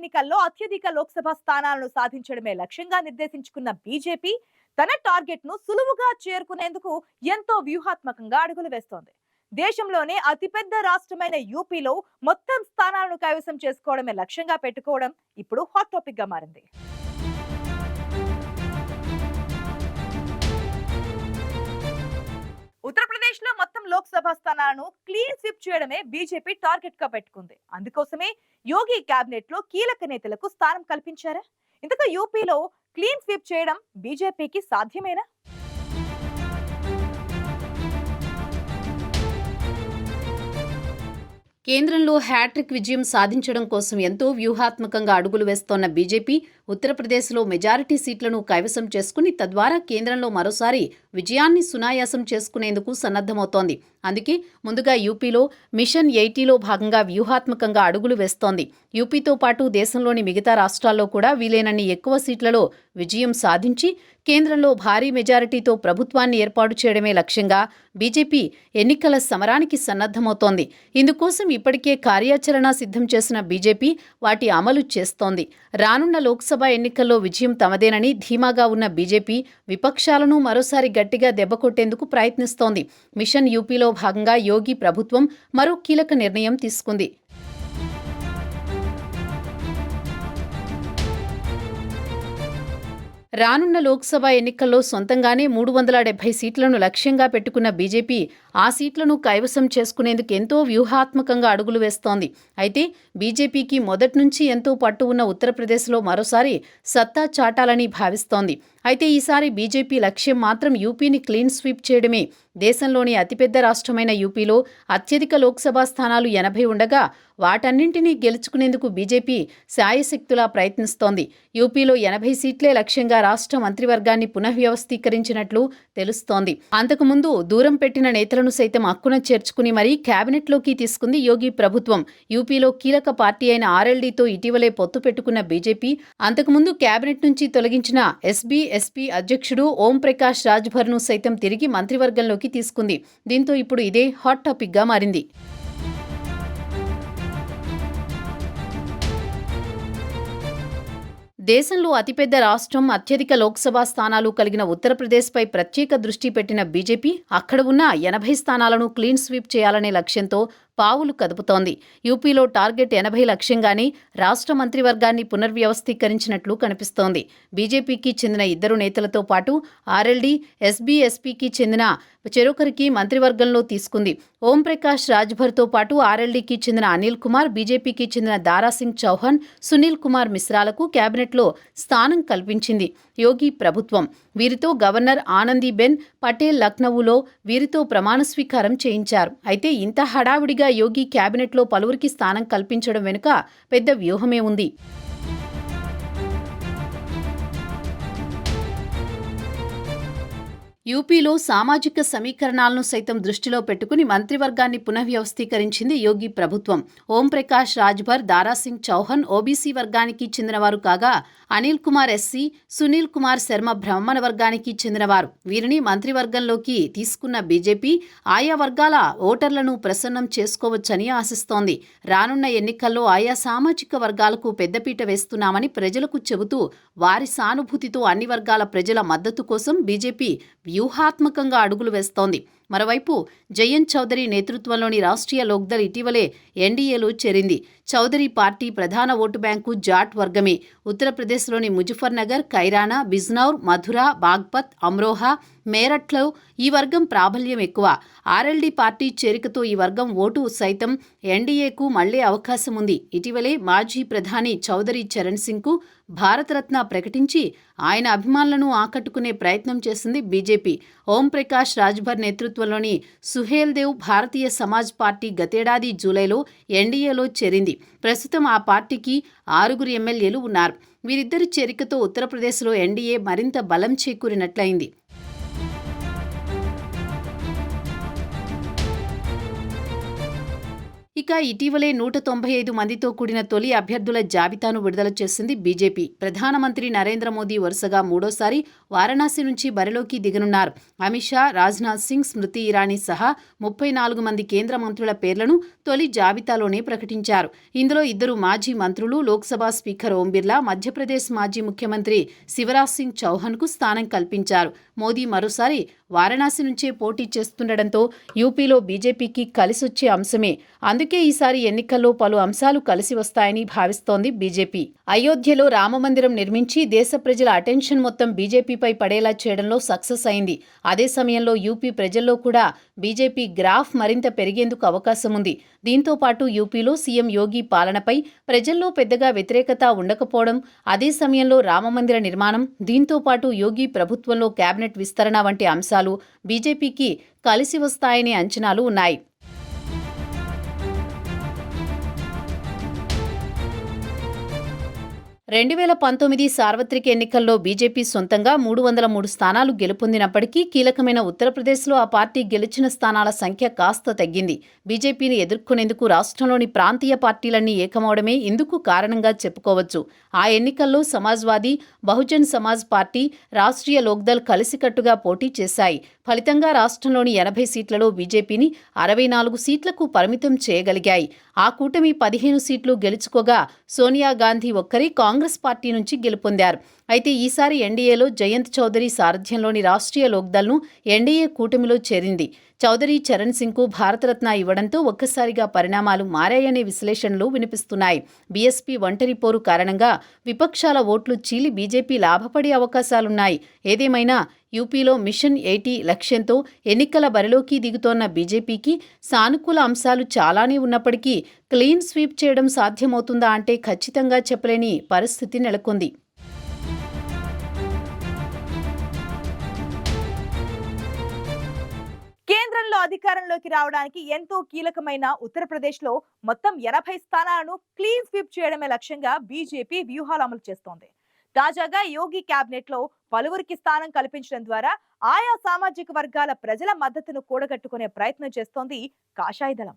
ఎన్నికల్లో అత్యధిక లోక్సభ స్థానాలను సాధించడమే లక్ష్యంగా నిర్దేశించుకున్న బీజేపీ తన టార్గెట్ను సులువుగా చేరుకునేందుకు ఎంతో వ్యూహాత్మకంగా అడుగులు వేస్తోంది. దేశంలోనే అతిపెద్ద రాష్ట్రమైన యూపీలో మొత్తం స్థానాలను కైవసం చేసుకోవడమే లక్ష్యంగా పెట్టుకోవడం ఇప్పుడు హాట్ టాపిక్గా మారింది. ఉత్తరప్రదేశ్లో మొత్తం లోక్సభ స్థానాలను క్లీన్ స్విప్ చేయడమే బీజేపీ టార్గెట్గా పెట్టుకుంది. అందుకోసమే యోగి కేబినెట్లో కీలక నేతలకు స్థానం కల్పించారా? ఇంతకు యూపీలో క్లీన్ స్వీప్ చేయడం బీజేపీకి సాధ్యమేనా? కేంద్రంలో హ్యాట్రిక్ విజయం సాధించడం కోసం ఎంతో వ్యూహాత్మకంగా అడుగులు వేస్తోన్న బీజేపీ ఉత్తరప్రదేశ్లో మెజారిటీ సీట్లను కైవసం చేసుకుని తద్వారా కేంద్రంలో మరోసారి విజయాన్ని సునాయాసం చేసుకునేందుకు సన్నద్ధమవుతోంది. అందుకే ముందుగా యూపీలో మిషన్ ఎయిటీలో భాగంగా వ్యూహాత్మకంగా అడుగులు వేస్తోంది. యూపీతో పాటు దేశంలోని మిగతా రాష్ట్రాల్లో కూడా వీలైనన్ని ఎక్కువ సీట్లలో విజయం సాధించి కేంద్రంలో భారీ మెజారిటీతో ప్రభుత్వాన్ని ఏర్పాటు చేయడమే లక్ష్యంగా బీజేపీ ఎన్నికల సమరానికి సన్నద్ధమవుతోంది. ఇందుకోసం ఇప్పటికే కార్యాచరణ సిద్ధం చేసిన బీజేపీ వాటి అమలు చేస్తోంది. రానున్న లోక్సభ ఎన్నికల్లో విజయం తమదేనని ధీమాగా ఉన్న బీజేపీ విపక్షాలను మరోసారి గట్టిగా దెబ్బకొట్టేందుకు ప్రయత్నిస్తోంది. మిషన్ యూపీలో భాగంగా యోగి ప్రభుత్వం మరో కీలక నిర్ణయం తీసుకుంది. రానున్న లోక్సభ ఎన్నికల్లో సొంతంగానే మూడు వందల డెబ్బై సీట్లను లక్ష్యంగా పెట్టుకున్న బీజేపీ ఆ సీట్లను కైవసం చేసుకునేందుకు ఎంతో వ్యూహాత్మకంగా అడుగులు వేస్తోంది. అయితే బీజేపీకి మొదటి నుంచి ఎంతో పట్టు ఉన్న ఉత్తరప్రదేశ్లో మరోసారి సత్తా చాటాలని భావిస్తోంది. అయితే ఈసారి బీజేపీ లక్ష్యం మాత్రం యూపీని క్లీన్ స్వీప్ చేయడమే. దేశంలోని అతిపెద్ద రాష్ట్రమైన యూపీలో అత్యధిక లోక్సభ స్థానాలు ఎనభై ఉండగా వాటన్నింటినీ గెలుచుకునేందుకు బీజేపీ శాయశక్తులా ప్రయత్నిస్తోంది. యూపీలో ఎనభై సీట్లే లక్ష్యంగా రాష్ట్ర మంత్రివర్గాన్ని పునఃవ్యవస్థీకరించినట్లు తెలుస్తోంది. అంతకుముందు దూరం పెట్టిన నేతలను సైతం అక్కున చేర్చుకుని మరీ కేబినెట్లోకి తీసుకుంది యోగి ప్రభుత్వం. యూపీలో కీలక పార్టీ అయిన ఆర్ఎల్డీతో ఇటీవలే పొత్తు పెట్టుకున్న బీజేపీ అంతకుముందు కేబినెట్ నుంచి తొలగించిన ఎస్బీ ఎస్పీ అధ్యక్షుడు ఓం ప్రకాష్ రాజ్భర్ను సైతం తిరిగి మంత్రివర్గంలోకి తీసుకుంది. దీంతో ఇప్పుడు ఇదే హాట్ టాపిక్గా మారింది. దేశంలో అతిపెద్ద రాష్ట్రం అత్యధిక లోక్సభ స్థానాలు కలిగిన ఉత్తరప్రదేశ్పై ప్రత్యేక దృష్టి పెట్టిన బీజేపీ అక్కడ ఉన్న ఎనభై స్థానాలను క్లీన్ స్వీప్ చేయాలనే లక్ష్యంతో పావులు కదుపుతోంది. యూపీలో టార్గెట్ ఎనభై లక్ష్యంగానే రాష్ట్ర మంత్రివర్గాన్ని పునర్వ్యవస్థీకరించినట్లు కనిపిస్తోంది. బీజేపీకి చెందిన ఇద్దరు నేతలతో పాటు ఆర్ఎల్డీ ఎస్బీఎస్పీకి చెందిన చెరొకరికి మంత్రివర్గంలో తీసుకుంది. ఓంప్రకాష్ రాజ్భర్తో పాటు ఆర్ఎల్డీకి చెందిన అనిల్ కుమార్ బీజేపీకి చెందిన దారాసింగ్ చౌహాన్ సునీల్ కుమార్ మిశ్రాలకు కేబినెట్లో స్థానం కల్పించింది. యోగి ప్రభుత్వం. వీరితో గవర్నర్ ఆనందీబెన్ పటేల్ లక్నవూలో వీరితో ప్రమాణ స్వీకారం చేయించారు. అయితే ఇంత హడావిడిగా యోగి క్యాబినెట్లో పలువురికి స్థానం కల్పించడం వెనుక పెద్ద వ్యూహమే ఉంది. యూపీలో సామాజిక సమీకరణాలను సైతం దృష్టిలో పెట్టుకుని మంత్రివర్గాన్ని పునఃవ్యవస్థీకరించింది యోగి ప్రభుత్వం. ఓంప్రకాష్ రాజ్భర్ దారాసింగ్ చౌహాన్ ఓబీసీ వర్గానికి చెందినవారు కాగా అనిల్ కుమార్ ఎస్సీ సునీల్ కుమార్ శర్మ బ్రాహ్మణ వర్గానికి చెందినవారు. వీరిని మంత్రివర్గంలోకి తీసుకున్న బీజేపీ ఆయా వర్గాల ఓటర్లను ప్రసన్నం చేసుకోవచ్చని ఆశిస్తోంది. రానున్న ఎన్నికల్లో ఆయా సామాజిక వర్గాలకు పెద్దపీట వేస్తున్నామని ప్రజలకు చెబుతూ వారి సానుభూతితో అన్ని వర్గాల ప్రజల మద్దతు కోసం బీజేపీ వ్యూహాత్మకంగా అడుగులు వేస్తోంది. మరోవైపు జయంత్ చౌదరి నేతృత్వంలోని రాష్ట్రీయ లోక్దల్ ఇటీవలే ఎన్డీఏలో చేరింది. చౌదరి పార్టీ ప్రధాన ఓటు బ్యాంకు జాట్ వర్గమే. ఉత్తరప్రదేశ్లోని ముజఫర్నగర్ కైరానా బిజ్నౌర్ మథుర బాగ్పత్ అమ్రోహా మేరట్లో ఈ వర్గం ప్రాబల్యం ఎక్కువ. ఆర్ఎల్డీ పార్టీ చేరికతో ఈ వర్గం ఓటు సైతం ఎన్డీఏకు మళ్ళే అవకాశం ఉంది. ఇటీవలే మాజీ ప్రధాని చౌదరి చరణ్ సింగ్కు భారతరత్న ప్రకటించి ఆయన అభిమానులను ఆకట్టుకునే ప్రయత్నం చేసింది బీజేపీ. ఓంప్రకాష్ రాజ్భర్ నేతృత్వంలోని సుహేల్ దేవ్ భారతీయ సమాజ్ పార్టీ గతేడాది జూలైలో ఎన్డీఏలో చేరింది. ప్రస్తుతం ఆ పార్టీకి ఆరుగురు ఎమ్మెల్యేలు ఉన్నారు. వీరిద్దరి చేరికతో ఉత్తరప్రదేశ్లో ఎన్డీఏ మరింత బలం చేకూరినట్లయింది. ఇక ఇటీవలే నూట తొంభై ఐదు మందితో కూడిన తొలి అభ్యర్థుల జాబితాను విడుదల చేసింది బీజేపీ. ప్రధానమంత్రి నరేంద్ర మోదీ వరుసగా మూడోసారి వారణాసి నుంచి బరిలోకి దిగనున్నారు. అమిత్ షా రాజ్నాథ్ సింగ్ స్మృతి ఇరానీ సహా ముప్పై నాలుగు మంది కేంద్ర మంత్రుల పేర్లను తొలి జాబితాలోనే ప్రకటించారు. ఇందులో ఇద్దరు మాజీ మంత్రులు లోక్సభ స్పీకర్ ఓం బిర్లా మధ్యప్రదేశ్ మాజీ ముఖ్యమంత్రి శివరాజ్ సింగ్ చౌహాన్కు స్థానం కల్పించారు. మోదీ మరోసారి వారణాసి నుంచే పోటీ చేస్తుండటంతో యూపీలో బీజేపీకి కలిసొచ్చే అంశమే. అందుకే ఈసారి ఎన్నికల్లో పలు అంశాలు కలిసి వస్తాయని భావిస్తోంది బీజేపీ. అయోధ్యలో రామమందిరం నిర్మించి దేశ ప్రజల అటెన్షన్ మొత్తం బీజేపీపై పడేలా చేయడంలో సక్సెస్ అయింది. అదే సమయంలో యూపీ ప్రజల్లో కూడా బీజేపీ గ్రాఫ్ మరింత పెరిగేందుకు అవకాశం ఉంది. దీంతో పాటు యూపీలో సీఎం యోగి పాలనపై ప్రజల్లో పెద్దగా వ్యతిరేకత ఉండకపోవడం అదే సమయంలో రామమందిర నిర్మాణం దీంతో పాటు యోగి ప్రభుత్వంలో కేబినెట్ విస్తరణ వంటి అంశాలు బీజేపీకి కలిసి వస్తాయనే అంచనాలు ఉన్నాయి. రెండు వేల పంతొమ్మిది సార్వత్రిక ఎన్నికల్లో బీజేపీ సొంతంగా మూడు వందల మూడు స్థానాలు గెలుపొందినప్పటికీ కీలకమైన ఉత్తరప్రదేశ్లో ఆ పార్టీ గెలిచిన స్థానాల సంఖ్య కాస్త తగ్గింది. బీజేపీని ఎదుర్కొనేందుకు రాష్ట్రంలోని ప్రాంతీయ పార్టీలన్నీ ఏకమవడమే ఇందుకు కారణంగా చెప్పుకోవచ్చు. ఆ ఎన్నికల్లో సమాజ్వాదీ బహుజన్ సమాజ్ పార్టీ రాష్ట్రీయ లోక్దల్ కలిసికట్టుగా పోటీ చేశాయి. ఫలితంగా రాష్ట్రంలోని ఎనభై సీట్లలో బీజేపీని అరవై నాలుగు సీట్లకు పరిమితం చేయగలిగాయి. ఆ కూటమి పదిహేను సీట్లు గెలుచుకోగా సోనియా గాంధీ ఒక్కరే కాంగ్రెస్ పార్టీ నుంచి గెలుపొందారు. అయితే ఈసారి ఎన్డీఏలో జయంత్ చౌదరి సారథ్యంలోని రాష్ట్రీయ లోక్దల్ను ఎన్డీఏ కూటమిలో చేరింది. చౌదరి చరణ్ సింగ్కు భారతరత్న ఇవ్వడంతో ఒక్కసారిగా పరిణామాలు మారాయనే విశ్లేషణలు వినిపిస్తున్నాయి. బీఎస్పీ ఒంటరి పోరు కారణంగా విపక్షాల ఓట్లు చీలి బీజేపీ లాభపడే అవకాశాలున్నాయి. ఏదేమైనా యూపీలో మిషన్ ఎయిటీ లక్ష్యంతో ఎన్నికల బరిలోకి దిగుతోన్న బీజేపీకి సానుకూల అంశాలు చాలానే ఉన్నప్పటికీ క్లీన్ స్వీప్ చేయడం సాధ్యమవుతుందా అంటే ఖచ్చితంగా చెప్పలేని పరిస్థితి నెలకొంది. అధికారంలోకి రావడానికి ఎంతో కీలకమైన ఉత్తరప్రదేశ్లో మొత్తం ఎనభై స్థానాలను క్లీన్ స్వీప్ చేయడమే లక్ష్యంగా బీజేపీ వ్యూహాలు అమలు చేస్తోంది. తాజాగా యోగి కేబినెట్లో పలువురికి స్థానం కల్పించడం ద్వారా ఆయా సామాజిక వర్గాల ప్రజల మద్దతును కూడగట్టుకునే ప్రయత్నం చేస్తోంది కాషాయ దళం